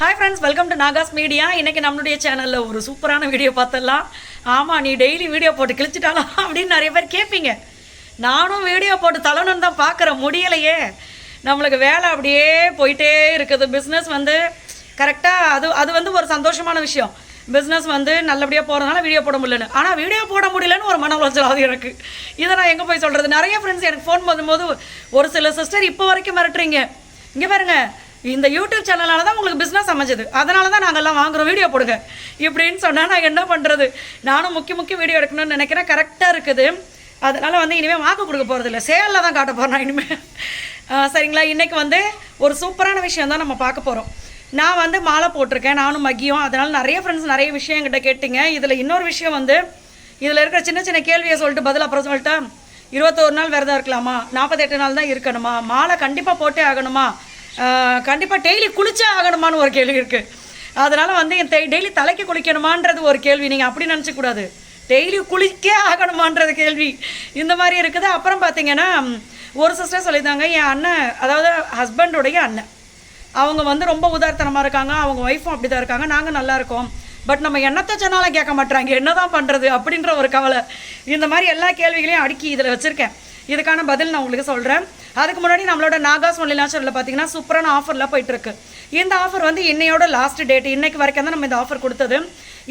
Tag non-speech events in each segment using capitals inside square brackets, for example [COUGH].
Hi friends welcome to Nagas media இன்னைக்கு நம்மளுடைய சேனலில் ஒரு சூப்பரான வீடியோ பார்த்துடலாம். ஆமாம் நீ டெய்லி வீடியோ போட்டு கிழிச்சிட்டாலாம் அப்படின்னு நிறைய பேர் கேட்பீங்க நானும் வீடியோ போட்டு தள்ளணும்னு தான் பார்க்குறேன். முடியலையே. நம்மளுக்கு வேலை அப்படியே போயிட்டே இருக்குது. பிஸ்னஸ் வந்து கரெக்டாக அது அது வந்து ஒரு சந்தோஷமான விஷயம். பிஸ்னஸ் வந்து நல்லபடியாக போகிறதுனால வீடியோ போட முடியலன்னு. ஆனால் வீடியோ போட முடியலன்னு ஒரு மன உளைச்சல் அது எனக்கு இதை நான் எங்கே போய் சொல்கிறது நிறைய ஃப்ரெண்ட்ஸ் எனக்கு ஃபோன் பண்ணும்போது ஒரு சில சிஸ்டர் இப்போ வரைக்கும் மிரட்டுறீங்க. இங்கே பாருங்கள் இந்த யூடியூப் சேனலால் தான் உங்களுக்கு பிஸ்னஸ் அமைஞ்சது. அதனால தான் நாங்கள்லாம் வாங்குறோம் வீடியோ போடுங்க. இப்படின்னு சொன்னால் நான் என்ன பண்ணுறது நானும் முக்கிய முக்கிய வீடியோ எடுக்கணும்னு நினைக்கிறேன். கரெக்டாக இருக்குது. அதனால் வந்து இனிமேல் வாக்கு கொடுக்க போகிறது இல்லை. சேலில் தான் காட்ட போகிறேன் இனிமேல் சரிங்களா? இன்றைக்கி வந்து ஒரு சூப்பரான விஷயம் தான் நம்ம பார்க்க போகிறோம் நான் வந்து மாலை போட்டிருக்கேன். நானும் மகியும் அதனால் நிறைய ஃப்ரெண்ட்ஸ் நிறைய விஷயம் என்கிட்ட கேட்டிங்க. இதில் இன்னொரு விஷயம் வந்து இதில் இருக்கிற சின்ன சின்ன கேள்வியை சொல்லிட்டு பதில் அப்புறம் சொல்லிட்டா இருபத்தோரு நாள் விரதம் இருக்கலாமா? நாற்பத்தெட்டு நாள் தான் இருக்கணுமா? மாலை கண்டிப்பாக போட்டே ஆகணுமா? கண்டிப்பாக டெய்லி குளிச்சே ஆகணுமான்னு ஒரு கேள்வி இருக்குது அதனால் வந்து டெய்லி தலைக்கு குளிக்கணுமான்றது ஒரு கேள்வி. நீங்கள் அப்படி நினச்சக்கூடாது. டெய்லி குளிக்கே ஆகணுமான்றது கேள்வி. இந்த மாதிரி இருக்குது. அப்புறம் பார்த்தீங்கன்னா ஒரு சிஸ்டர் சொல்லியிருந்தாங்க என் அண்ணன் அதாவது ஹஸ்பண்டுடைய அண்ணன். அவங்க வந்து ரொம்ப உதாரத்தனமாக இருக்காங்க. அவங்க ஒய்ஃபும் அப்படி தான் இருக்காங்க. நாங்கள் நல்லா இருக்கோம். பட் நம்ம என்னத்தை சொன்னாலும் கேட்க மாட்றாங்க. என்னதான் பண்ணுறது அப்படின்ற ஒரு கவலை. இந்த மாதிரி எல்லா கேள்விகளையும் அடுக்கி இதில் வச்சுருக்கேன். இதுக்கான பதில் நான் உங்களுக்கு சொல்கிறேன் அதுக்கு முன்னாடி நம்மளோட நாகாஸ் ஒன்லி நேச்சுரலில் பார்த்தீங்கன்னா சூப்பரான ஆஃபர்லாம் போயிட்டுருக்கு. இந்த ஆஃபர் வந்து இன்னையோட லாஸ்ட் டேட் இன்னைக்கு வரைக்கும் தான் நம்ம இந்த ஆஃபர் கொடுத்தது.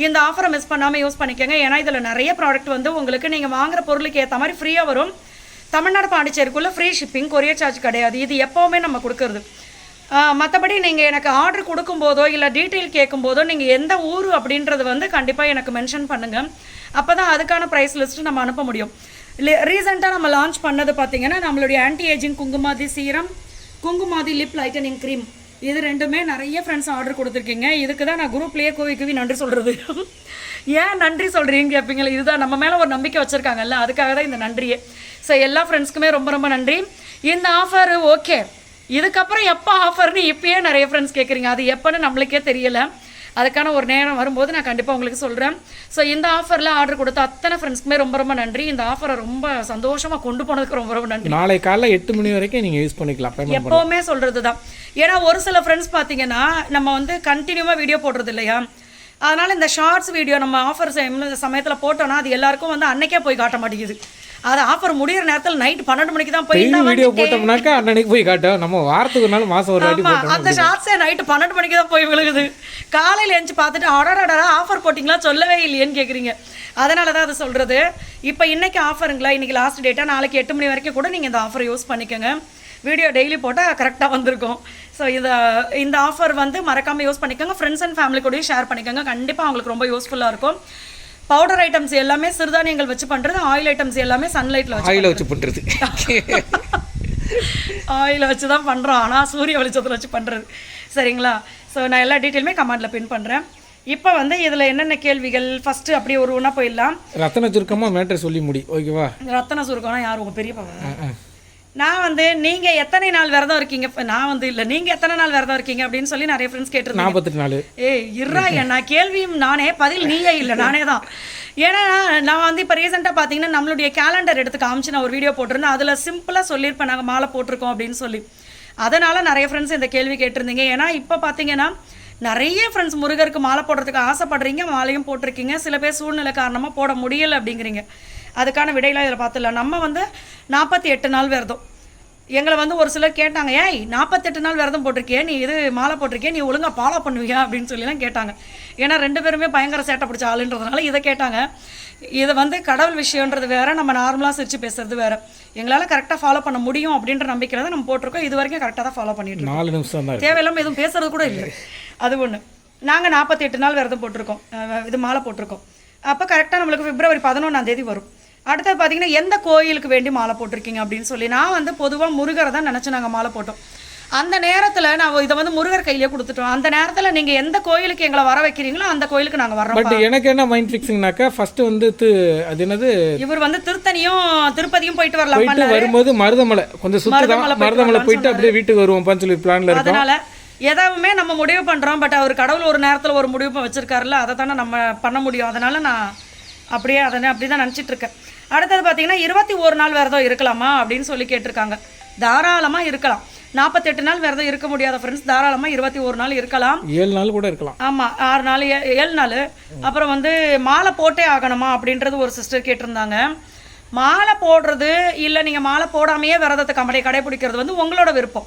இந்த ஆஃபரை மிஸ் பண்ணாமல் யூஸ் பண்ணிக்கோங்க. ஏன்னா இதில் நிறைய ப்ராடக்ட் வந்து உங்களுக்கு நீங்கள் வாங்குற பொருளுக்கு ஏற்ற மாதிரி ஃப்ரீயாக வரும். தமிழ்நாடு பாண்டிச்சேரிக்குள்ளே ஃப்ரீ ஷிப்பிங் கொரியர் சார்ஜ் கிடையாது. இது எப்போவுமே நம்ம கொடுக்கறது. மற்றபடி நீங்கள் எனக்கு ஆர்டர் கொடுக்கும்போதோ இல்லை டீட்டெயில் கேட்கும்போதோ நீங்கள் எந்த ஊர் அப்படின்றது வந்து கண்டிப்பாக எனக்கு மென்ஷன் பண்ணுங்கள் அப்போ தான் அதுக்கான ப்ரைஸ் லிஸ்ட்டு நம்ம அனுப்ப முடியும். ரீசெண்டாக நம்ம லான்ச் பண்ணது பார்த்தீங்கன்னா நம்மளுடைய anti aging kumkumadi serum kumkumadi lip lightening cream இது ரெண்டுமே நிறைய ஃப்ரெண்ட்ஸ் ஆர்டர் கொடுத்துருக்கீங்க. இதுக்கு தான் நான் குரூப்லேயே கோவி குவி நன்றி சொல்கிறது ஏன் நன்றி சொல்கிறீங்க கேட்பீங்களே இதுதான் நம்ம மேலே ஒரு நம்பிக்கை வச்சுருக்காங்கல்ல அதுக்காக தான் இந்த நன்றியே. ஸோ எல்லா ஃப்ரெண்ட்ஸ்க்குமே ரொம்ப ரொம்ப நன்றி. இந்த ஆஃபர் ஓகே. இதுக்கப்புறம் எப்போ ஆஃபர்னு இப்பயே நிறைய ஃப்ரெண்ட்ஸ் கேட்குறீங்க அது எப்போன்னு நம்மளுக்கே தெரியல. அதுக்கான ஒரு நேரம் வரும்போது நான் கண்டிப்பாக உங்களுக்கு சொல்கிறேன் ஸோ இந்த ஆஃபரில் ஆர்டர் கொடுத்த அத்தனை ஃப்ரெண்ட்ஸ்க்குமே ரொம்ப ரொம்ப நன்றி. இந்த ஆஃபரை ரொம்ப சந்தோஷமாக கொண்டு போனதுக்கு ரொம்ப ரொம்ப நன்றி. நாளை காலைல எட்டு மணி வரைக்கும் நீங்கள் யூஸ் பண்ணிக்கலாம். எப்போவுமே சொல்கிறது தான் ஏன்னா ஒரு சில ஃப்ரெண்ட்ஸ் பார்த்தீங்கன்னா நம்ம வந்து கண்டினியூவாக வீடியோ போடுறது இல்லையா? அதனால் இந்த ஷார்ட்ஸ் வீடியோ நம்ம ஆஃபர் சமயத்தில் போட்டோன்னா அது எல்லாருக்கும் வந்து அன்னைக்கே போய் காட்ட மாட்டேங்குது. அது ஆஃபர் முடியிற நேரத்தில் நைட் பன்னெண்டு மணிக்கு தான் போய் வீடியோ. போட்டோம்னாக்கா அன்னன்னைக்கு போய் காட்டும் நம்ம வாரத்துக்கு நாள் மாதம் ஒரு வாட்டி அந்த ஷார்ட்ஸே நைட்டு பன்னெண்டு மணிக்கு தான் போய் விழுகுது. காலையில் எழுந்து பார்த்துட்டு அடடடா ஆஃபர் போட்டிங்களா? சொல்லவே இல்லையேன்னு கேட்குறீங்க அதனால தான் அது சொல்கிறது இப்போ இன்னைக்கு ஆஃபருங்களா இன்னைக்கு லாஸ்ட் டேட்டா நாளைக்கு எட்டு மணி வரைக்கும் கூட நீங்கள் இந்த ஆஃபர் யூஸ் பண்ணிக்கோங்க. வீடியோ டெய்லி போட்டால் கரெக்டாக வந்திருக்கும். ஸோ இந்த இந்த ஆஃபர் வந்து மறக்காமல் யூஸ் பண்ணிக்கோங்க. ஃப்ரெண்ட்ஸ் அண்ட் ஃபேமிலி கூடயும் ஷேர் பண்ணிக்கோங்க. கண்டிப்பாக அவங்களுக்கு ரொம்ப யூஸ்ஃபுல்லாக இருக்கும். பவுடர் ஐட்டம்ஸ் எல்லாமே சிறுதானியங்கள் வச்சு பண்ணுறது ஆயில் ஐட்டம்ஸ் எல்லாமே சன்லைட்டில் வச்சு ஆயில வச்சு பண்ணுறது ஆயில் [LAUGHS] வச்சு தான் பண்ணுறோம் ஆனால் சூரிய வெளிச்சத்தில் வச்சு பண்ணுறது சரிங்களா? ஸோ நான் எல்லா டீட்டெயிலுமே கமெண்டில் பின் பண்ணுறேன் இப்போ வந்து இதில் என்னென்ன கேள்விகள்? ஃபஸ்ட்டு அப்படியே ஒரு ஒன்றா போயிடலாம். ரத்தன சுருக்கமாக மேட்டர் சொல்லி முடி ஓகேவா ரத்தன சுருக்கம்னா யார்? உங்கள் பெரிய பாவம் ஆ, ஆ. நான் வந்து நீங்கள் எத்தனை நாள் விரதம் இருக்கீங்க? நான் வந்து இல்லை நீங்கள் எத்தனை நாள் விரதம் இருக்கீங்க அப்படின்னு சொல்லி நிறைய ஃப்ரெண்ட்ஸ் கேட்டிருந்தீங்க. நாற்பத்தெட்டு நாள். ஏய் இருறா என்ன? கேள்வியும் நானே பதில் நீயே இல்லை நானே தான். ஏன்னா நான் வந்து இப்போ ரீசெண்டாக பார்த்தீங்கன்னா நம்மளுடைய கேலண்டர் எடுத்து காமிச்சு நான் ஒரு வீடியோ போட்டிருந்தேன். அதில் சிம்பிளாக சொல்லியிருப்பேன் நாங்கள் மாலை போட்டிருக்கோம் அப்படின்னு சொல்லி. அதனால் நிறைய ஃப்ரெண்ட்ஸ் இந்த கேள்வி கேட்டிருந்தீங்க. ஏன்னா இப்போ பார்த்தீங்கன்னா நிறைய ஃப்ரெண்ட்ஸ் முருகருக்கு மாலை போடுறதுக்கு ஆசைப்படுறீங்க மாலையும் போட்டிருக்கீங்க. சில பேர் சூழ்நிலை காரணமாக போட முடியலை அப்படிங்கிறீங்க. அதுக்கான விடையெல்லாம் இதில் பார்த்துடலாம். நம்ம வந்து நாற்பத்தி எட்டு நாள் விரதம். எங்களை வந்து ஒரு சிலர் கேட்டாங்க ஏய் நாற்பத்தெட்டு நாள் விரதம் போட்டிருக்கியே நீ இது மாலை போட்டிருக்கியே நீ ஒழுங்கா ஃபாலோ பண்ணுவியா? அப்படின்னு சொல்லிலாம் கேட்டாங்க. ஏன்னா ரெண்டு பேருமே பயங்கர சேட்டை பிடிச்ச ஆளுன்றதுனால இதை கேட்டாங்க. இது வந்து கடவுள் விஷயன்றது வேற நம்ம நார்மலாக சிரிச்சு பேசுறது வேற. எங்களால் கரெக்டாக ஃபாலோ பண்ண முடியும் அப்படின்ற நம்பிக்கையில் தான் நம்ம போட்டிருக்கோம். இது வரைக்கும் கரெக்டாக தான் ஃபாலோ பண்ணிட்டு இருக்கோம். நாலு நிமிஷம் தான் தேவையில்லாமல் எதுவும் பேசுறது கூட இல்லை. அது ஒன்று நாங்கள் நாற்பத்தி எட்டு நாள் விரதம் போட்டிருக்கோம். இது மாலை போட்டிருக்கோம். அப்போ கரெக்டாக நம்மளுக்கு பிப்ரவரி பதினொன்றாம் தேதி வரும். அடுத்தது பார்த்தீங்கன்னா எந்த கோயிலுக்கு வேண்டி மாலை போட்டிருக்கீங்க அப்படின்னு சொல்லி நான் வந்து பொதுவாக முருகரை தான் நினச்சி நாங்கள் மாலை போட்டோம். அந்த நேரத்தில் நான் இதை வந்து முருகர் கையிலே கொடுத்துட்டோம். அந்த நேரத்தில் நீங்கள் எந்த கோயிலுக்கு எங்களை வர வைக்கிறீங்களோ அந்த கோயிலுக்கு நாங்கள் வர்றோம் பட் எனக்கு என்ன மைண்ட் ஃபிக்ஸிங்னாக்கா ஃபர்ஸ்ட் வந்து அது என்னது? இவர் வந்து திருத்தணியும் திருப்பதியும் போயிட்டு வரலாம் போயிட்டு வரும்போது மருதமலை கொஞ்சம் சுற்றி மருதமலை போயிட்டு அப்படியே வீட்டுக்கு வருவோம்ப்பான்னு சொல்லி பிளான்ல இருக்கோம். அதனால எதாவுமே நம்ம முடிவு பண்றோம் பட் அவர் கடவுள் ஒரு நேரத்துல ஒரு முடிவு வச்சிருக்காருல்ல அதை தானே நம்ம பண்ண முடியும். அதனால நான் அப்படியே அதை அப்படி தான் நினச்சிட்டு இருக்கேன். அடுத்தது பார்த்தீங்கன்னா இருபத்தி ஒரு நாள் விரதம் இருக்கலாமா அப்படின்னு சொல்லி கேட்டிருக்காங்க. தாராளமா இருக்கலாம். நாற்பத்தெட்டு நாள் விரதம் இருக்க முடியாத ஃப்ரெண்ட்ஸ் தாராளமாக இருபத்தி ஒரு நாள் இருக்கலாம். ஏழு நாள் கூட இருக்கலாம். ஆமாம் ஆறு நாள் ஏ- ஏழு நாள். அப்புறம் வந்து மாலை போட்டே ஆகணுமா அப்படின்றது ஒரு சிஸ்டர் கேட்டிருந்தாங்க. மாலை போடுறது இல்லை நீங்கள் மாலை போடாமையே விரதத்தை கம்பெனி கடைபிடிக்கிறது வந்து உங்களோட விருப்பம்.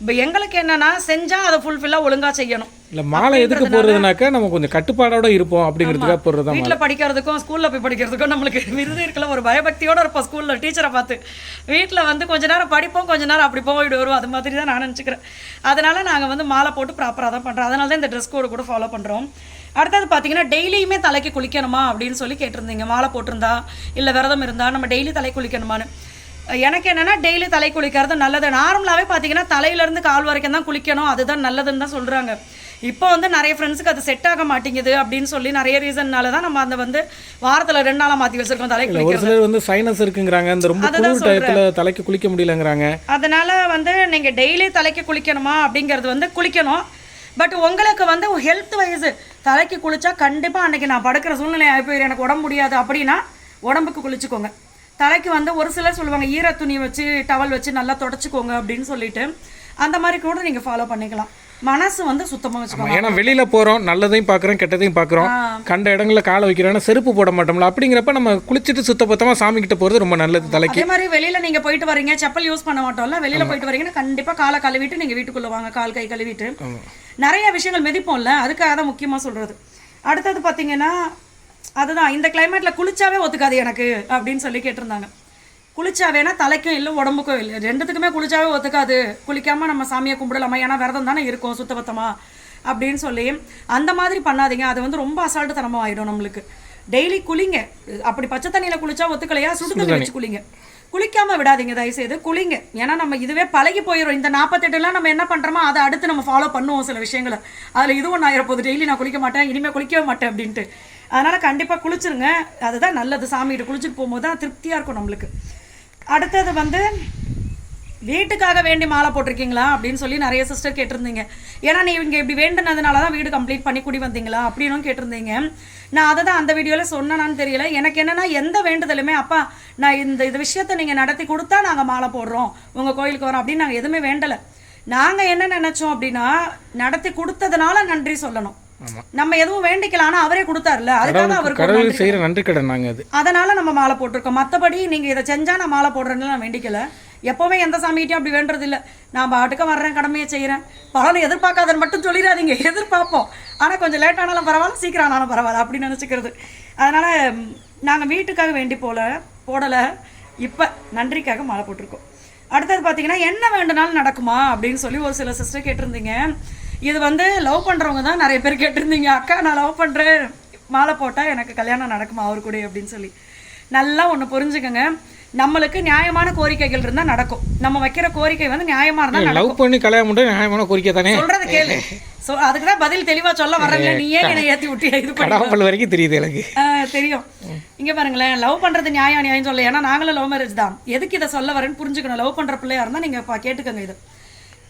இப்போ எங்களுக்கு என்னன்னா செஞ்சால் அதை ஃபுல்ஃபில்லாக ஒழுங்காக செய்யணும். இல்லை மாலை எதுக்கு போடுறதுனாக்கா நம்ம கொஞ்சம் கட்டுப்பாடோட இருப்போம் அப்படிங்கிறதுக்காக போடுறது வீட்டில் படிக்கிறதுக்கும் ஸ்கூலில் போய் படிக்கிறதுக்கும் நம்மளுக்கு விருது இருக்கல ஒரு பயபக்தியோட இருப்போம் ஸ்கூலில் டீச்சரை பார்த்து. வீட்டில் வந்து கொஞ்ச நேரம் படிப்போம் கொஞ்ச நேரம் அப்படி போயிட்டு வருவோம் அது மாதிரி தான் நான் நினச்சிக்கிறேன். அதனால நாங்கள் வந்து மாலை போட்டு ப்ராப்பராக தான் பண்ணுறோம் அதனால தான் இந்த ட்ரெஸ் கோடு கூட ஃபாலோ பண்ணுறோம் அடுத்தது பார்த்தீங்கன்னா டெய்லியுமே தலைக்கு குளிக்கணுமா அப்படின்னு சொல்லி கேட்டிருந்தீங்க. மாலை போட்டிருந்தா இல்லை விரதம் இருந்தா நம்ம டெய்லி தலை குளிக்கணுமான்னு. எனக்கு என்னன்னா டெய்லி தலை குளிக்கிறது நல்லது. நார்மலாகவே பார்த்தீங்கன்னா தலையிலேருந்து கால் வரைக்கும் தான் குளிக்கணும். அதுதான் நல்லதுன்னு தான் சொல்கிறாங்க இப்போ வந்து நிறைய ஃப்ரெண்ட்ஸுக்கு அது செட் ஆக மாட்டேங்குது அப்படின்னு சொல்லி நிறைய ரீசன்னால தான் நம்ம அந்த வந்து வாரத்தில் ரெண்டு நாளாக மாற்றி வச்சிருக்கோம் தலை ஒரு சிலர் வந்து சைனஸ் இருக்குங்கிறாங்க. இந்த ரொம்ப குளிர் டயத்தில் தலைக்கு குளிக்க முடியலங்கிறாங்க. அதனால வந்து நீங்கள் டெய்லி தலைக்கு குளிக்கணுமா அப்படிங்கிறது வந்து குளிக்கணும். பட் உங்களுக்கு வந்து ஹெல்த் வைஸ் தலைக்கு குளிச்சா கண்டிப்பாக அன்னைக்கு நான் படுக்கிற சூழ்நிலை ஆகி போயிரு எனக்கு உடம்பு முடியாது அப்படின்னா உடம்புக்கு குளிச்சுக்கோங்க. தலைக்கு வந்து ஒரு சிலர் சொல்லுவாங்க ஈர துணி வச்சு டவல் வச்சு நல்லா தொடச்சிக்கோங்க அப்படின்னு சொல்லிட்டு. அந்த மாதிரி கூட நீங்கள் ஃபாலோ பண்ணிக்கலாம். மனசு வந்து சுத்தமாக வச்சுக்கோங்க. ஏன்னா வெளியில போறோம் நல்லதையும் பார்க்குறோம் கெட்டதையும் பார்க்குறோம். கண்ட இடங்கள்ல காலை வைக்கிறோன்னா செருப்பு போட மாட்டோம்ல அப்படிங்கிறப்ப நம்ம குளிச்சுட்டு சுத்தபத்தமா சாமி கிட்ட போறது ரொம்ப நல்லது தலைக்கு. அதே மாதிரி வெளியில நீங்க போயிட்டு வரீங்க செப்பல் யூஸ் பண்ண மாட்டோம்ல வெளியில போயிட்டு வரீங்கன்னா கண்டிப்பா காலை கழுவிட்டு நீங்க வீட்டுக்குள்ள வாங்க கால் கை கழுவிட்டு. நிறைய விஷயங்கள் மிதிப்போம்ல அதுக்காக தான் முக்கியமா சொல்றது. அடுத்தது பாத்தீங்கன்னா அதுதான் இந்த கிளைமேட்ல குளிச்சாவே ஒத்துக்காது எனக்கு அப்படின்னு சொல்லி கேட்டிருந்தாங்க. குளிச்சாவேனா தலைக்கும் இல்லை உடம்புக்கும் இல்லை. ரெண்டுத்துக்குமே குளிச்சாவே ஒத்துக்காது. குளிக்காம நம்ம சாமியை கும்பிடலாமா? ஏன்னா விரதம் தானே இருக்கும் சுத்தபத்தமா? அப்படின்னு சொல்லி அந்த மாதிரி பண்ணாதீங்க. அது வந்து ரொம்ப அசால்ட்டு தனமாக ஆயிடும் நம்மளுக்கு. டெய்லி குளிங்க. அப்படி பச்சை தண்ணியில் குளிச்சா ஒத்துக்கலையா? சுடு தண்ணி வச்சு குளிங்க. குளிக்காம விடாதீங்க தயவுசெய்து. குளிங்க. ஏன்னா நம்ம இதுவே பழகி போயிடும் இந்த நாற்பத்தெட்டுலாம் நம்ம என்ன பண்றோமோ அதை அடுத்து நம்ம ஃபாலோ பண்ணுவோம் சில விஷயங்களை. அதில் இதுவும் நான் ஆயிரப்போகுது. டெய்லி நான் குளிக்க மாட்டேன் இனிமேல் குளிக்கவே மாட்டேன் அப்படின்ட்டு. அதனால் கண்டிப்பாக குளிச்சிருங்க. அதுதான் நல்லது. சாமிகிட்ட குளிச்சுட்டு போகும்போது தான் திருப்தியாக இருக்கும் நம்மளுக்கு. அடுத்தது வந்து வீட்டுக்காக வேண்டி மாலை போட்டிருக்கீங்களா? அப்படின்னு சொல்லி நிறைய சிஸ்டர் கேட்டிருந்தீங்க. ஏன்னா நீங்கள் இப்படி வேண்டுனதுனால தான் வீடு கம்ப்ளீட் பண்ணி கூடி வந்தீங்களா? அப்படின்னும் கேட்டிருந்தீங்க. நான் அதை தான் அந்த வீடியோவில் சொன்னேனான்னு தெரியல. எனக்கு என்னன்னா எந்த வேண்டுதலுமே அப்பா நான் இந்த இது விஷயத்தை நீங்கள் நடத்தி கொடுத்தா நாங்கள் மாலை போடுறோம். உங்கள் கோயிலுக்கு வரோம். அப்படின்னு நாங்கள் எதுவுமே வேண்டலை. நாங்கள் என்ன நினச்சோம் அப்படின்னா நடத்தி கொடுத்ததுனால நன்றி சொல்லணும். நம்ம எதுவும் வேண்டிக்கலாம் ஆனால் அவரே கொடுத்தாருல. அதுக்காக ஒரு கடவுள் செய்யற நன்றி கடன் நாங்க அது. அதனால நம்ம மாலை போட்டிருக்கோம். மற்றபடி நீங்கள் இதை செஞ்சா நான் மாலை போடுறேன்னு நான் வேண்டிக்கல. எப்போவுமே எந்த சாமிகிட்டையும் அப்படி வேண்டது இல்லை நான் பாட்டுக்க வர்றேன் கடமையை செய்கிறேன் பலனை எதிர்பார்க்காதன்னு மட்டும் சொல்லிடாதீங்க. எதிர்பார்ப்போம். ஆனால் கொஞ்சம் லேட் ஆனாலும் பரவாயில்ல சீக்கிரம் ஆனாலும் பரவாயில்ல அப்படின்னு நினச்சிக்கிறது. அதனால் நாங்கள் வீட்டுக்காக வேண்டி போல போடலை. இப்போ நன்றிக்காக மாலை போட்டிருக்கோம். அடுத்தது பார்த்தீங்கன்னா என்ன வேண்டுனாலும் நடக்குமா அப்படின்னு சொல்லி ஒரு சில சிஸ்டர் கேட்டிருந்தீங்க. இது வந்து லவ் பண்ணுறவங்க தான் நிறைய பேர் கேட்டிருந்தீங்க. அக்கா நான் லவ் பண்ணுறேன் மாலை போட்டால் எனக்கு கல்யாணம் நடக்குமா அவர் கூட அப்படின்னு சொல்லி. நல்லா ஒன்று புரிஞ்சுக்கங்க. நம்மளுக்கு நியாயமான கோரிக்கைகள் இருந்தால் நடக்கும். நம்ம வைக்கிற கோரிக்கை வந்து நியாயமாக இருந்தால் லவ் பண்ணி கல்யாணம் பண்ணுறது நியாயமான கோரிக்கை தானே? சொல்றத கேளு. ஸோ அதுக்கு தான் பதில் தெளிவா சொல்ல வரல நீயே என்னை ஏற்றி விட்டு இது பண்ணி வரைக்கும் தெரியுது எனக்கு. தெரியும். இங்க பாருங்களேன். லவ் பண்றது நியாயம் நியாயம் சொல்ல ஏன்னா நாங்களும் லவ் மேரேஜ் தான். எதுக்கு இதை சொல்ல வரேன்னு புரிஞ்சுக்கணும். லவ் பண்ற பிள்ளையா இருந்தா நீங்க பா- கேட்டுக்கோங்க இது.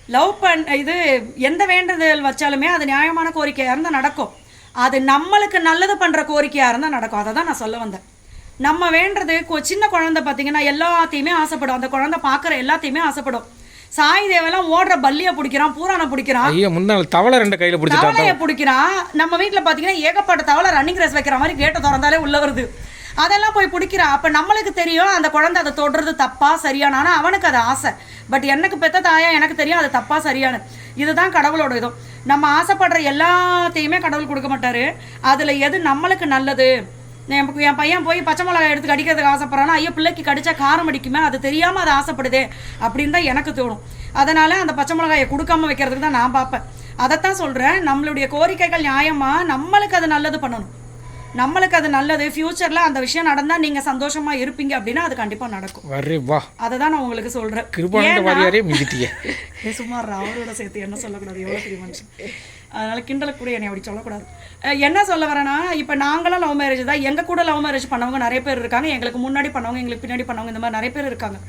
லவ் பண் இது எந்த வேண்டுதல் வச்சாலுமே அது நியாயமான கோரிக்கையா இருந்தா நடக்கும். அது நம்மளுக்கு நல்லது பண்ற கோரிக்கையா இருந்தா நடக்கும். அதை தான் நான் சொல்ல வந்தேன். நம்ம வேண்டது கொ- சின்ன குழந்தை பார்த்தீங்கன்னா எல்லாத்தையுமே ஆசைப்படும். அந்த குழந்தை பார்க்குற எல்லாத்தையுமே ஆசைப்படும். சாய் தேவெல்லாம் ஓடுற பல்லியை பிடிக்கிறான் பூரானை பிடிக்கிறான். ஐயோ முன்னாள் தவளை ரெண்டு கையில பிடிச்சிட்டா தவளையை பிடிக்கிறான். நம்ம வீட்ல பாத்தீங்கன்னா ஏகப்பட்ட தவளை ரன்னிங் ரேஸ் வைக்கிற மாதிரி கேட்டை திறந்தாலே உள்ள வருது. அதெல்லாம் போய் பிடிக்கிறான் அப்போ நம்மளுக்கு தெரியும் அந்த குழந்தை அதை தொடுறது தப்பா சரியான ஆனால் அவனுக்கு அது ஆசை. பட் எனக்கு பெத்த தாயா எனக்கு தெரியும் அது தப்பா சரியான இதுதான் கடவுளோட இதுவும் நம்ம ஆசைப்படுற எல்லாத்தையுமே கடவுள் கொடுக்க மாட்டாரு. அதில் எது நம்மளுக்கு நல்லது? என் என் பையன் போய் பச்சை மிளகாய் எடுத்து கடிக்கிறதுக்கு ஆசைப்படுறானா ஐயோ பிள்ளைக்கு கடிச்சா காரம் அடிக்குமே அது தெரியாமல் அது ஆசைப்படுதே அப்படின்னு தான் எனக்கு தோணும். அதனால அந்த பச்சை மிளகாயை கொடுக்காம வைக்கிறதுக்கு தான் நான் பார்ப்பேன். அதைத்தான் சொல்கிறேன் நம்மளுடைய கோரிக்கைகள் நியாயமாக நம்மளுக்கு அது நல்லது பண்ணணும். நம்மளுக்கு அது நல்லது. ஃபியூச்சர்ல அந்த விஷயம் நடந்தா நீங்க சந்தோஷமா இருப்பீங்க அப்படின்னா அது கண்டிப்பா நடக்கும். வரே வா. அதை தான் நான் உங்களுக்கு சொல்றேன். கிருபானந்த இரு, அவரோட சேர்த்து என்ன சொல்லக்கூடாது? எவ்வளோ பெரிய மனுஷன். அதனால கிண்டலுக்கு கூட என்னை அப்படி சொல்லக்கூடாது. என்ன சொல்ல வரேன்னா இப்போ நாங்களும் லவ் மேரேஜ் தான். எங்கள் கூட லவ் மேரேஜ் பண்ணவங்க நிறைய பேர் இருக்காங்க. எங்களுக்கு முன்னாடி பண்ணவங்க எங்களுக்கு பின்னாடி பண்ணவங்க இந்த மாதிரி நிறைய பேர் இருக்காங்க.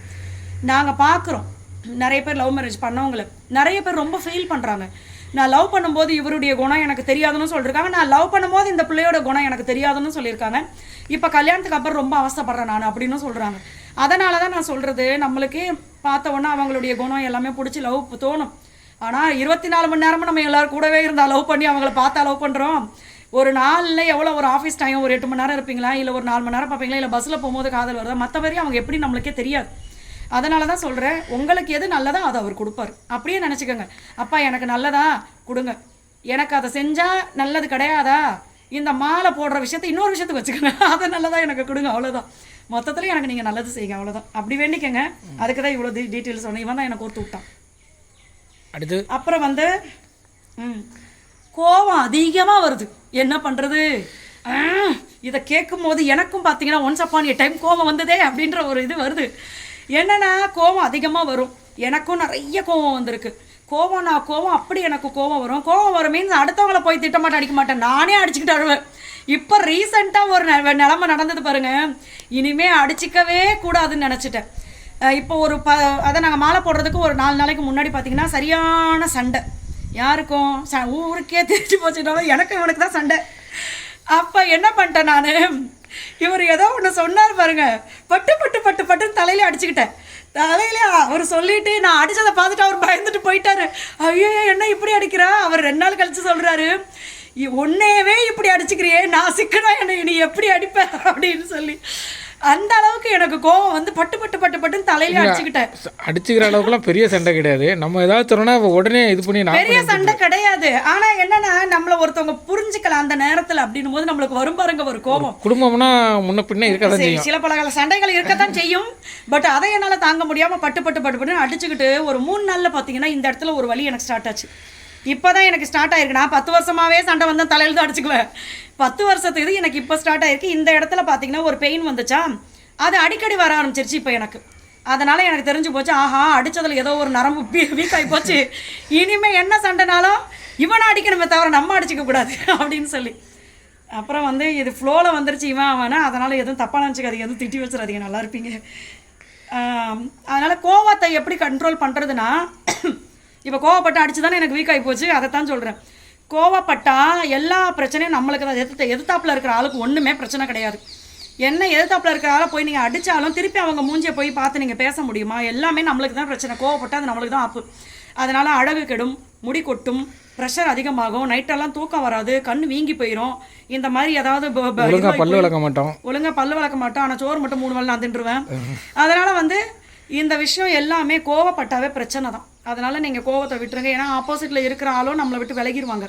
நாங்கள் பார்க்குறோம் நிறைய பேர் லவ் மேரேஜ் பண்ணவங்கள. நிறைய பேர் ரொம்ப ஃபீல் பண்ணுறாங்க நான் லவ் பண்ணும்போது இவருடைய குணம் எனக்கு தெரியாதுன்னு சொல்லியிருக்காங்க நான் லவ் பண்ணும்போது இந்த பிள்ளையோட குணம் எனக்கு தெரியாதுன்னு சொல்லியிருக்காங்க. இப்போ கல்யாணத்துக்கு அப்புறம் ரொம்ப அவஸ்தைப்படுறேன் நான் அப்படின்னு சொல்கிறாங்க அதனால தான் நான் சொல்கிறது நம்மளுக்கு பார்த்த உடனே அவங்களுடைய குணம் எல்லாமே பிடிச்சி லவ் தோணும். ஆனால் இருபத்தி நாலு மணி நேரமும் நம்ம எல்லோரும் கூடவே இருந்தால் லவ் பண்ணி அவங்கள பார்த்தா லவ் பண்ணுறோம் ஒரு நாளில் எவ்வளோ ஒரு ஆஃபீஸ் டைம் ஒரு எட்டு மணி நேரம் இருப்பீங்களா? இல்லை ஒரு நாலு மணி நேரம் பார்ப்பீங்களா? இல்லை பஸ்ஸில் போகும்போது காதல் வருதா? மற்றபடி அவங்க எப்படி நம்மளுக்கே தெரியாது. அதனால தான் சொல்கிறேன் உங்களுக்கு எது நல்லதோ அதை அவர் கொடுப்பார். அப்படியே நினச்சிக்கோங்க. அப்பா எனக்கு நல்லதா? கொடுங்க. எனக்கு அதை செஞ்சால் நல்லது கிடையாதா? இந்த மாலை போடுற விஷயத்தை இன்னொரு விஷயத்துக்கு வச்சுக்கோங்க. [LAUGHS] அதை நல்லதா எனக்கு கொடுங்க அவ்வளோதான் மொத்தத்தில் எனக்கு நீங்கள் நல்லது செய்யுங்க அவ்வளோதான் அப்படி வேண்டிக்கங்க. அதுக்கு தான் இவ்வளோ டீட்டெயில்ஸ் சொன்னேன். இவன் தான் எனக்கு ஒருத்து விட்டான். அடுத்து? அப்புறம் வந்து கோவம் அதிகமாக வருது. என்ன பண்ணுறது இதை கேட்கும் போது எனக்கும் பார்த்தீங்கன்னா ஒன்ஸ் அப்பான் ஏ டைம் கோவம் வந்ததே அப்படின்ற ஒரு இது வருது. என்னன்னா கோவம் அதிகமாக வரும். எனக்கும் நிறைய கோவம் வந்திருக்கு. கோவம் நான் கோவம் அப்படி எனக்கு கோவம் வரும். கோவம் வரும் மீன்ஸ் அடுத்தவங்கள போய் திட்டமாட்ட அடிக்க மாட்டேன். நானே அடிச்சுக்கிட்டு அழுவேன் இப்போ ரீசெண்டாக ஒரு நெ- நடந்தது பாருங்க. இனிமே அடிச்சிக்கவே கூடாதுன்னு நினச்சிட்டேன். இப்போ ஒரு ப அதை நாங்கள் மாலை போடுறதுக்கு ஒரு நாலு நாளைக்கு முன்னாடி பார்த்தீங்கன்னா சரியான சண்டை. யாருக்கும் ச ஊருக்கே தெரிஞ்சு போச்சுனாலும் எனக்கு இவனுக்கு தான் சண்டை. அப்போ என்ன பண்ணிட்டேன் நான்? இவர் ஏதோ ஒன்று சொன்னார் பாருங்க. பட்டு பட்டு பட்டு பட்டுன்னு தலையில அடிச்சுக்கிட்டேன். தலையில அவர் சொல்லிட்டு நான் அடிச்சதை பார்த்துட்டு அவர் பயந்துட்டு போயிட்டாரு. ஐயோ என்ன இப்படி அடிக்கிறா? அவர் ரெண்டு நாள் கழிச்சு சொல்றாரு "இ- உன்னையவே இப்படி அடிச்சுக்கிறியே நான் சிக்கனா என்னை? நீ எப்படி அடிப்ப அப்படின்னு சொல்லி. அந்த அளவுக்கு எனக்கு கோவம் வந்து பட்டு பட்டு பட்டு பட்டுன்னு தலையில அடிச்சுக்கிட்டேன். அடிச்சுக்கிற அளவுக்குலாம் பெரிய சண்டை கிடையாது. நம்ம ஏதாவது சொன்னா உடனே இது பண்ணி நான் பெரிய சண்டை கிடையாது. ஆனா என்னன்னா நம்மள ஒருத்தவங்க புரிஞ்சுக்கலாம் அந்த நேரத்துல அப்படின்னும் போது நம்மளுக்கு வரும் பாருங்க ஒரு கோபம். குடும்பம்னா முன்ன பின்ன இருக்க தான் சரி, சில பல சண்டைகள் இருக்கத்தான் செய்யும். பட் அதை என்னால தாங்க முடியாம பட்டு பட்டு பட்டு பட்டு அடிச்சுக்கிட்டு ஒரு மூணு நாள்ல பாத்தீங்கன்னா இந்த இடத்துல ஒரு வலி எனக்கு ஸ்டார்ட் ஆச்சு. இப்பதான் எனக்கு ஸ்டார்ட் ஆயிருக்கு. நான் பத்து வருஷமாவே சண்டை வந்தால் தலையில் தான் அடிச்சுக்குவேன். பத்து வருஷத்துக்கு இது எனக்கு இப்போ ஸ்டார்ட் ஆயிருக்கு. இந்த இடத்துல பார்த்தீங்கன்னா ஒரு பெயின் வந்துச்சா? அது அடிக்கடி வர ஆரம்பிச்சிருச்சு இப்போ எனக்கு. அதனால் எனக்கு தெரிஞ்சு போச்சு ஆஹா அடித்ததில் ஏதோ ஒரு நரம்பு [LAUGHS] வீக் ஆகி போச்சு. இனிமேல் என்ன சண்டைனாலும் இவனை அடிக்கணுமே தவிர நம்ம அடிச்சிக்க கூடாது [LAUGHS] அப்படின்னு சொல்லி. அப்புறம் வந்து இது ஃப்ளோவில் வந்துருச்சு இவன் அவனா. அதனால் எதுவும் தப்பாக நினச்சிக்காதீங்க. எதுவும் திட்டி வச்சிடாதீங்க. நல்லா இருப்பீங்க. அதனால் கோவத்தை எப்படி கண்ட்ரோல் பண்ணுறதுனா இப்போ கோவப்பட்டு அடிச்சு தானே எனக்கு வீக் ஆகி போச்சு அதைத்தான் சொல்கிறேன் கோவப்பட்டா எல்லா பிரச்சனையும் நம்மளுக்கு தான் எதிர்த்து எதிர்த்தாப்புல இருக்கிற ஆளுக்கு ஒன்றுமே பிரச்சனை கிடையாது. என்ன எதிர்த்தாப்புல இருக்கிற ஆளை போய் நீங்கள் அடித்தாலும் திருப்பி அவங்க மூஞ்சியை போய் பார்த்து நீங்கள் பேச முடியுமா? எல்லாமே நம்மளுக்கு தான் பிரச்சனை. கோவப்பட்டா அது நம்மளுக்கு தான் ஆப்பு. அதனால அழகு கெடும் முடி கொட்டும் ப்ரெஷர் அதிகமாகும் நைட்டெல்லாம் தூக்கம் வராது கண் வீங்கி போயிடும் இந்த மாதிரி ஏதாவது ப- ப- ஒழுங்கா இதுவாகி பல்லு விளக்க மாட்டோம். ஒழுங்கா பல்லு வளர்க்க மாட்டோம். ஆனால் சோறு மட்டும் மூணு வேளை நான் தின்றுவேன். அதனால வந்து இந்த விஷயம் எல்லாமே கோவப்பட்டாவே பிரச்சனை தான். அதனால நீங்க கோவத்தை விட்டுருங்க. ஏன்னா ஆப்போசிட்ல இருக்கிற ஆளும் நம்மளை விட்டு விலகிடுவாங்க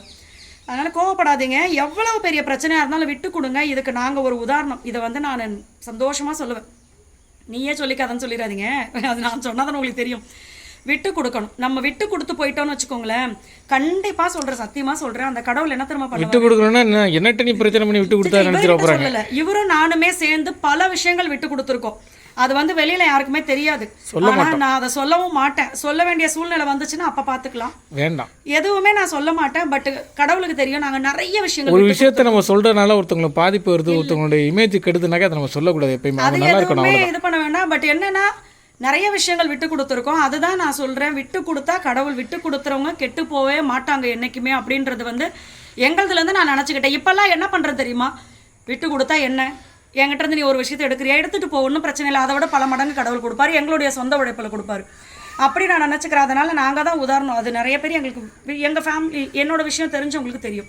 அதனால கோவப்படாதீங்க. எவ்வளவு பெரிய பிரச்சனையா இருந்தாலும் விட்டு கொடுங்க. இதுக்கு நாங்க ஒரு உதாரணம். இதை வந்து நான் சந்தோஷமா சொல்லுவேன். நீயே சொல்லிக்காதன்னு சொல்லிடாதீங்க. அது நான் சொன்னாதான் உங்களுக்கு தெரியும். விட்டு கொடுக்கணும். நம்ம விட்டு கொடுத்து போயிட்டோம்னு வச்சுக்கோங்களேன். கண்டிப்பா சொல்றேன். சத்தியமா சொல்றேன். அந்த கடவுள் என்ன திரும்ப விட்டு கொடுக்கணும்னா என்ன? என்னட்ட நீ பிரச்சனை பண்ணி விட்டு கொடுத்தா நினைச்சிட இவரும் நானுமே சேர்ந்து பல விஷயங்கள் விட்டு கொடுத்துருக்கோம். அது வந்து வெளியில யாருக்குமே தெரியாது. ஆனா நான் அதை சொல்லவும் மாட்டேன். சொல்ல வேண்டிய சூழ்நிலை வந்துச்சுன்னா அப்ப பாத்துக்கலாம். வேண்டாம். எதுவுமே நான் சொல்ல மாட்டேன். பட் கடவுளுக்கு தெரியும். நாங்க நிறைய விஷயங்கள் ஒரு விஷயத்த நம்ம சொல்றதுனால ஒருத்தவங்களுக்கு பாதிப்பு வருது ஒருத்தவங்களுடைய இமேஜ் கெடுதுனாக்கா அதை நம்ம சொல்லக்கூடாது எப்பயுமே. அது எதுவுமே இது பண்ண வேண்டாம். பட் என்னன்னா நிறைய விஷயங்கள் விட்டு கொடுத்துருக்கோம். அதுதான் நான் சொல்றேன். விட்டு கொடுத்தா கடவுள் விட்டு கொடுத்துறவங்க கெட்டு போவே மாட்டாங்க என்னைக்குமே அப்படின்றது வந்து எங்களதுல இருந்து நான் நினச்சிக்கிட்டேன். இப்பெல்லாம் என்ன பண்றது தெரியுமா? விட்டு கொடுத்தா என்ன? என்கிட்ட இருந்து நீ ஒரு விஷயத்தை எடுக்கிறியா? எடுத்துட்டு போ ஒன்றும் பிரச்சனை இல்லை. அதை விட பல மடங்கு கடவுள் கொடுப்பாரு. எங்களுடைய சொந்த உழைப்பில் கொடுப்பாரு. அப்படி நான் நினச்சிக்கிறேன். அதனால் நாங்கள் தான் உதாரணம். அது நிறைய பேர் எங்களுக்கு எங்கள் ஃபேமிலி என்னோட விஷயம் தெரிஞ்சவங்களுக்கு தெரியும்.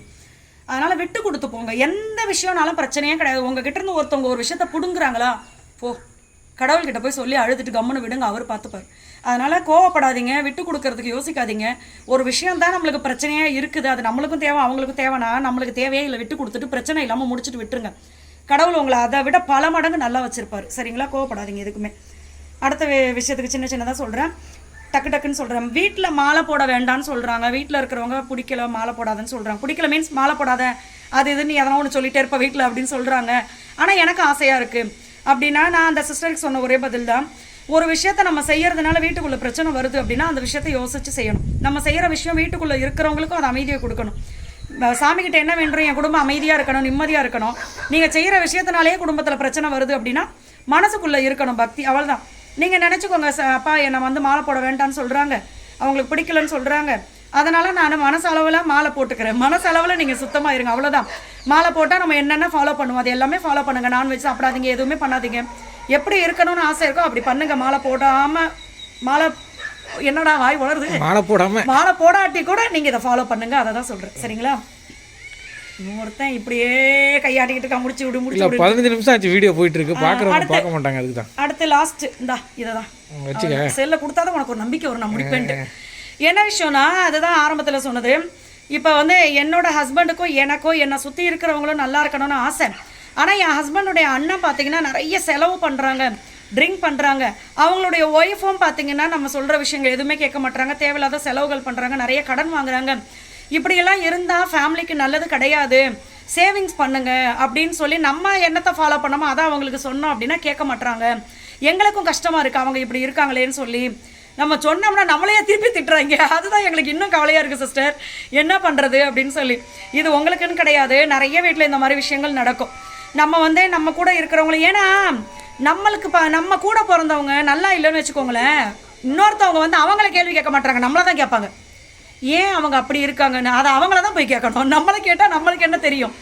அதனால் விட்டு கொடுத்து போங்க. எந்த விஷயம்னாலும் பிரச்சனையே கிடையாது. உங்ககிட்ட இருந்து ஒருத்தவங்க ஒரு விஷயத்த பிடுங்குறாங்களா? போ. கடவுள்கிட்ட போய் சொல்லி அழுதுட்டு கம்முன்னு விடுங்க. அவர் பார்த்துப்பார். அதனால் கோவப்படாதீங்க. விட்டு கொடுக்கறதுக்கு யோசிக்காதீங்க. ஒரு விஷயம் தான் நம்மளுக்கு பிரச்சனையாக இருக்குது. அது நம்மளுக்கும் தேவை அவங்களுக்கும் தேவைனா நம்மளுக்கு தேவையே இல்லை. விட்டு கொடுத்துட்டு பிரச்சனை இல்லாமல் முடிச்சுட்டு விட்டுருங்க. கடவுள் உங்களை அதை விட பல மடங்கு நல்லா வச்சுருப்பார். சரிங்களா? கோவப்படாதீங்க எதுக்குமே. அடுத்த விஷயத்துக்கு சின்ன சின்னதாக சொல்கிறேன் டக்கு டக்குன்னு சொல்கிறேன் வீட்டில் மாலை போட வேண்டாம்னு சொல்கிறாங்க வீட்டில் இருக்கிறவங்க பிடிக்கல மாலை போடாதன்னு சொல்கிறாங்க பிடிக்கல மீன்ஸ் மாலை போடாத. அது இது நீ எதனா ஒன்று சொல்லிட்டே இருப்ப வீட்டில் அப்படின்னு சொல்கிறாங்க ஆனால் எனக்கு ஆசையாக இருக்குது அப்படின்னா நான் அந்த சிஸ்டருக்கு சொன்ன ஒரே பதில் தான் ஒரு விஷயத்த நம்ம செய்யறதுனால வீட்டுக்குள்ள பிரச்சனை வருது அப்படின்னா அந்த விஷயத்தை யோசிச்சு செய்யணும். நம்ம செய்யற விஷயம் வீட்டுக்குள்ள இருக்கிறவங்களுக்கும் அது அமைதியை கொடுக்கணும். ப- சாமி கிட்ட என்ன வேண்டும் என் குடும்பம் அமைதியாக இருக்கணும் நிம்மதியாக இருக்கணும். நீங்கள் செய்கிற விஷயத்தினாலேயே குடும்பத்தில் பிரச்சனை வருது அப்படின்னா மனசுக்குள்ளே இருக்கணும் பக்தி அவ்வளவுதான். தான் நீங்கள் நினச்சிக்கோங்க அப்பா என்னை வந்து மாலை போட வேண்டாம்னு சொல்கிறாங்க அவங்களுக்கு பிடிக்கலன்னு சொல்கிறாங்க அதனால் நான் மனசளவில் மாலை போட்டுக்கிறேன். மனசளவில் நீங்கள் சுத்தமாக இருங்க அவ்வளோதான் மாலை போட்டால் நம்ம என்னென்ன ஃபாலோ பண்ணுவோம்? அது எல்லாமே ஃபாலோ பண்ணுங்கள் நான்வெஜ் சாப்பிடாதீங்க எதுவுமே பண்ணாதீங்க. எப்படி இருக்கணும்னு ஆசை இருக்கோ அப்படி பண்ணுங்கள் மாலை போடாமல் மாலை என்னடா வாய் வளருது மாலை போடாம. மாலை போடாட்டி கூட நீங்கள் இதை ஃபாலோ பண்ணுங்க அதை தான் சொல்கிறேன் சரிங்களா? ஒருத்தன் இப்படியே கையாட்டிக்கிட்டு இருக்கா முடிச்சு விடு முடிச்சு விடு. பதினஞ்சு நிமிஷம் ஆச்சு வீடியோ போயிட்டு இருக்கு பாக்குறவங்க பார்க்க மாட்டாங்க அதுக்கு தான். அடுத்து லாஸ்ட் இந்தா இதை தான். வச்சுக்க. செல்ல கொடுத்தாதான் உனக்கு ஒரு நம்பிக்கை வரும் நான் முடிப்பேன்ட்டு. என்ன விஷயம்னா அதுதான் ஆரம்பத்தில் சொன்னது. இப்போ வந்து என்னோட ஹஸ்பண்டுக்கும் எனக்கும் என்னை சுற்றி இருக்கிறவங்களும் நல்லா இருக்கணும்னு ஆசை. ஆனால் என் ஹஸ்பண்டுடைய அண்ணன் பார்த்தீங்கன்னா நிறைய செலவு பண்ணுறாங்க ட்ரிங்க் பண்ணுறாங்க அவங்களுடைய ஒய்ஃபும் பார்த்தீங்கன்னா நம்ம சொல்கிற விஷயங்கள் எதுவுமே கேட்க மாட்டுறாங்க தேவையில்லாத செலவுகள் பண்ணுறாங்க நிறைய கடன் வாங்குறாங்க. இப்படியெல்லாம் இருந்தால் ஃபேமிலிக்கு நல்லது கிடையாது. சேவிங்ஸ் பண்ணுங்க அப்படின்னு சொல்லி நம்ம என்னத்தை ஃபாலோ பண்ணோமோ அதை அவங்களுக்கு சொன்னோம் அப்படின்னா கேட்க மாட்டுறாங்க எங்களுக்கும் கஷ்டமாக இருக்குது அவங்க இப்படி இருக்காங்களேன்னு சொல்லி நம்ம சொன்னோம்னா நம்மளையே திருப்பி திட்டுறாங்க. அதுதான் எங்களுக்கு இன்னும் கவலையாக இருக்குது சிஸ்டர் என்ன பண்ணுறது அப்படின்னு சொல்லி. இது உங்களுக்குன்னு கிடையாது. நிறைய வீட்டில் இந்த மாதிரி விஷயங்கள் நடக்கும். நம்ம வந்து நம்ம கூட இருக்கிறவங்களும் ஏன்னா நம்மளுக்கு ப நம்ம கூட பிறந்தவங்க நல்லா இல்லைன்னு வச்சுக்கோங்களேன் இன்னொருத்தவங்க வந்து அவங்கள கேள்வி கேட்க மாட்டாங்க நம்மளை தான் கேட்பாங்க. ஏன் அவங்க அப்படி இருக்காங்கன்னு? அதை அவங்கள தான் போய் கேட்கணும். நம்மளை கேட்டால் நம்மளுக்கு என்ன தெரியும்?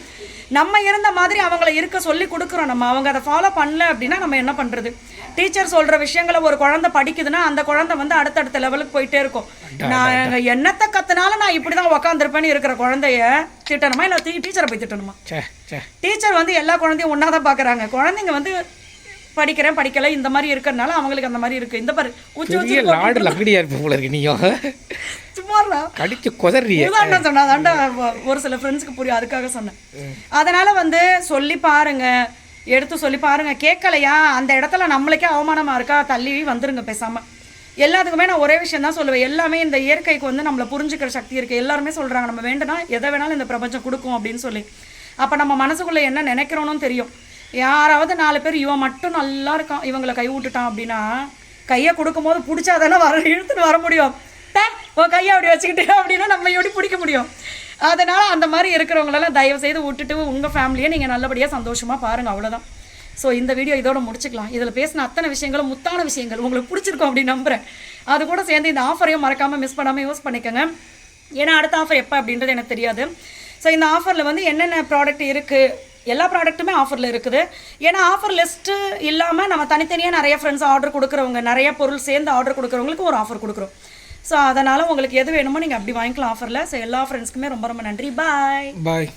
நம்ம இருந்த மாதிரி அவங்கள இருக்க சொல்லி கொடுக்குறோம் நம்ம. அவங்க அதை ஃபாலோ பண்ணல அப்படின்னா நம்ம என்ன பண்ணுறது டீச்சர் சொல்கிற விஷயங்களை ஒரு குழந்தை படிக்குதுன்னா அந்த குழந்தை வந்து அடுத்தடுத்த லெவலுக்கு போயிட்டே இருக்கும். நான் என்னத்தை கத்துனாலும் நான் இப்படி தான் உக்காந்துருப்பேன்னு இருக்கிற குழந்தைய திட்டணுமா? இல்லை டீச்சரை போய் திட்டணுமா? டீச்சர் வந்து எல்லா குழந்தையும் ஒன்றா தான் பார்க்குறாங்க குழந்தைங்க வந்து படிக்கிறேன் படிக்கல இந்த மாதிரி இருக்கிறனால அவங்களுக்கு அந்த மாதிரி இருக்குது இந்த பாரு உச்சி உச்சி லாடு லக்கடியா இருப்ப போல இருக்கு நீயும் சும்மாடா. கடிச்சு குதறிய. உதாரணம் சொன்னாதாண்டா ஒரு சில ஃப்ரெண்ட்ஸ்க்கு புரியும் அதுக்காக சொன்னேன். அதனால வந்து சொல்லி பாருங்க எடுத்து சொல்லி பாருங்க. கேட்கலையா? அந்த இடத்துல நம்மளுக்கே அவமானமா இருக்கா? தள்ளி வந்துருங்க பேசாம. எல்லாத்துக்குமே நான் ஒரே விஷயம் தான் சொல்லுவேன். எல்லாமே இந்த இயற்கைக்கு வந்து நம்மளை புரிஞ்சுக்கிற சக்தி இருக்கு. எல்லாருமே சொல்றாங்க நம்ம வேண்டுனா எதை வேணாலும் இந்த பிரபஞ்சம் கொடுக்கும் அப்படின்னு சொல்லி. அப்ப நம்ம மனசுக்குள்ள என்ன நினைக்கிறோன்னு தெரியும். யாராவது நாலு பேர் இவன் மட்டும் நல்லா இருக்கான் இவங்களை கை விட்டுட்டான் அப்படின்னா கையை கொடுக்கும்போது பிடிச்சா தானே வர இழுத்துட்டு வர முடியும். உன் கையை அப்படி வச்சுக்கிட்டு அப்படின்னா நம்ம எப்படி பிடிக்க முடியும்? அதனால் அந்த மாதிரி இருக்கிறவங்களெல்லாம் தயவு செய்து விட்டுட்டு உங்கள் ஃபேமிலியை நீங்கள் நல்லபடியாக சந்தோஷமாக பாருங்கள் அவ்வளோதான் ஸோ இந்த வீடியோ இதோட முடிச்சுக்கலாம். இதில் பேசின அத்தனை விஷயங்களும் முத்தான விஷயங்கள். உங்களுக்கு பிடிச்சிருக்கும் அப்படின்னு நம்புகிறேன் அது கூட சேர்ந்து இந்த ஆஃபரையும் மறக்காமல் மிஸ் பண்ணாமல் யூஸ் பண்ணிக்கோங்க. ஏன்னா அடுத்த ஆஃபர் எப்போ அப்படின்றது எனக்கு தெரியாது. ஸோ இந்த ஆஃபரில் வந்து என்னென்ன ப்ராடக்ட் இருக்குது எல்லா ப்ராடக்ட்டுமே ஆஃபரில் இருக்குது. ஏன்னா ஆஃபர் லிஸ்ட்டு இல்லாமல் நம்ம தனித்தனியாக நிறைய ஃப்ரெண்ட்ஸ் ஆர்டர் கொடுக்குறவங்க நிறைய பொருள் சேர்ந்து ஆர்டர் கொடுக்குறவங்களுக்கு ஒரு ஆஃபர் கொடுக்குறோம். ஸோ அதனால் உங்களுக்கு எது வேணுமோ நீங்கள் அப்படி வாங்கிக்கலாம் ஆஃபரில் ஸோ எல்லா ஃப்ரெண்ட்ஸ்க்குமே ரொம்ப ரொம்ப நன்றி. பாய் பாய்